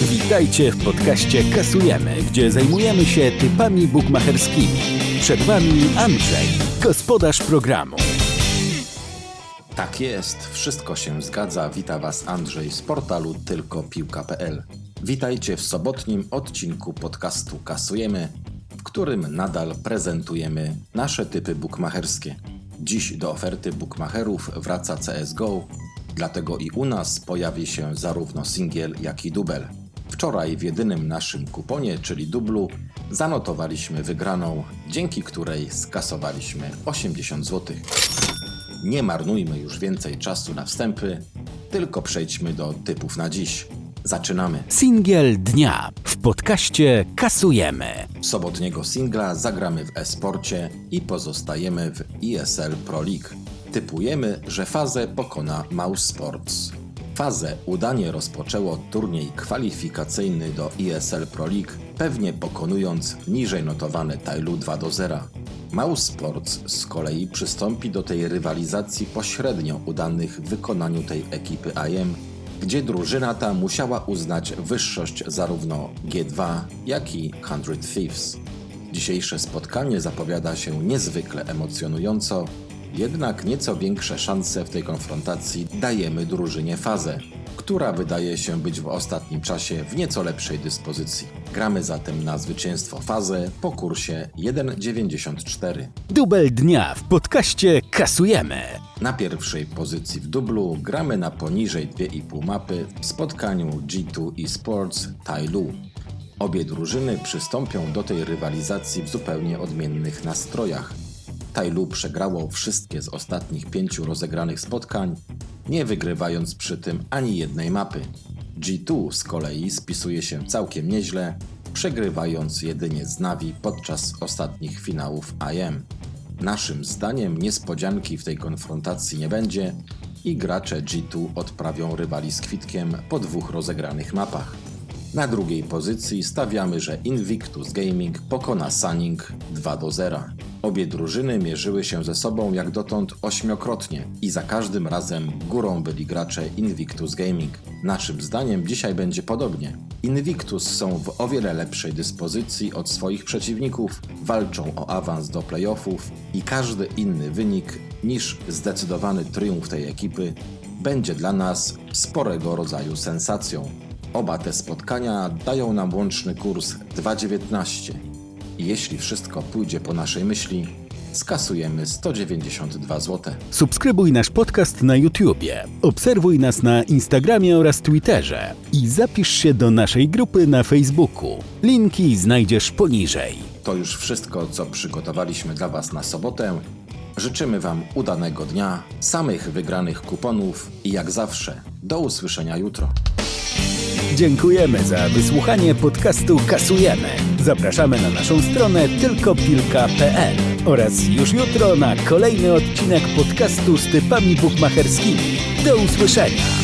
Witajcie w podcaście Kasujemy, gdzie zajmujemy się typami bukmacherskimi. Przed Wami Andrzej, gospodarz programu. Tak jest, wszystko się zgadza. Wita Was Andrzej z portalu tylkopiłka.pl. Witajcie w sobotnim odcinku podcastu Kasujemy, w którym nadal prezentujemy nasze typy bukmacherskie. Dziś do oferty bukmacherów wraca CSGO, dlatego i u nas pojawi się zarówno singiel, jak i dubel. Wczoraj w jedynym naszym kuponie, czyli dublu, zanotowaliśmy wygraną, dzięki której skasowaliśmy 80 zł. Nie marnujmy już więcej czasu na wstępy, tylko przejdźmy do typów na dziś. Zaczynamy. Singiel dnia w podcaście Kasujemy. Sobotniego singla zagramy w e-sporcie i pozostajemy w ESL Pro League. Typujemy, że fazę pokona Mouse Sports. Fazę udanie rozpoczęło turniej kwalifikacyjny do ESL Pro League, pewnie pokonując niżej notowany Tailu 2 do 0. Mouse Sports z kolei przystąpi do tej rywalizacji pośrednio udanych w wykonaniu tej ekipy IM, gdzie drużyna ta musiała uznać wyższość zarówno G2, jak i 100 Thieves. Dzisiejsze spotkanie zapowiada się niezwykle emocjonująco, jednak nieco większe szanse w tej konfrontacji dajemy drużynie Fazę, która wydaje się być w ostatnim czasie w nieco lepszej dyspozycji. Gramy zatem na zwycięstwo Fazę po kursie 1,94. Dubel dnia w podcaście Kasujemy. Na pierwszej pozycji w dublu gramy na poniżej 2,5 mapy w spotkaniu G2 eSports Tailu. Obie drużyny przystąpią do tej rywalizacji w zupełnie odmiennych nastrojach. Tailu przegrało wszystkie z ostatnich pięciu rozegranych spotkań, nie wygrywając przy tym ani jednej mapy. G2 z kolei spisuje się całkiem nieźle, przegrywając jedynie z Navi podczas ostatnich finałów IM. Naszym zdaniem niespodzianki w tej konfrontacji nie będzie i gracze G2 odprawią rywali z kwitkiem po dwóch rozegranych mapach. Na drugiej pozycji stawiamy, że Invictus Gaming pokona Sunning 2 do 0. Obie drużyny mierzyły się ze sobą jak dotąd ośmiokrotnie i za każdym razem górą byli gracze Invictus Gaming. Naszym zdaniem dzisiaj będzie podobnie. Invictus są w o wiele lepszej dyspozycji od swoich przeciwników, walczą o awans do playoffów i każdy inny wynik niż zdecydowany triumf tej ekipy będzie dla nas sporego rodzaju sensacją. Oba te spotkania dają nam łączny kurs 2,19 i jeśli wszystko pójdzie po naszej myśli, skasujemy 192 zł. Subskrybuj nasz podcast na YouTubie, obserwuj nas na Instagramie oraz Twitterze i zapisz się do naszej grupy na Facebooku. Linki znajdziesz poniżej. To już wszystko, co przygotowaliśmy dla Was na sobotę. Życzymy Wam udanego dnia, samych wygranych kuponów i jak zawsze, do usłyszenia jutro. Dziękujemy za wysłuchanie podcastu Kasujemy. Zapraszamy na naszą stronę tylkopilka.pl oraz już jutro na kolejny odcinek podcastu z typami bukmacherskimi. Do usłyszenia!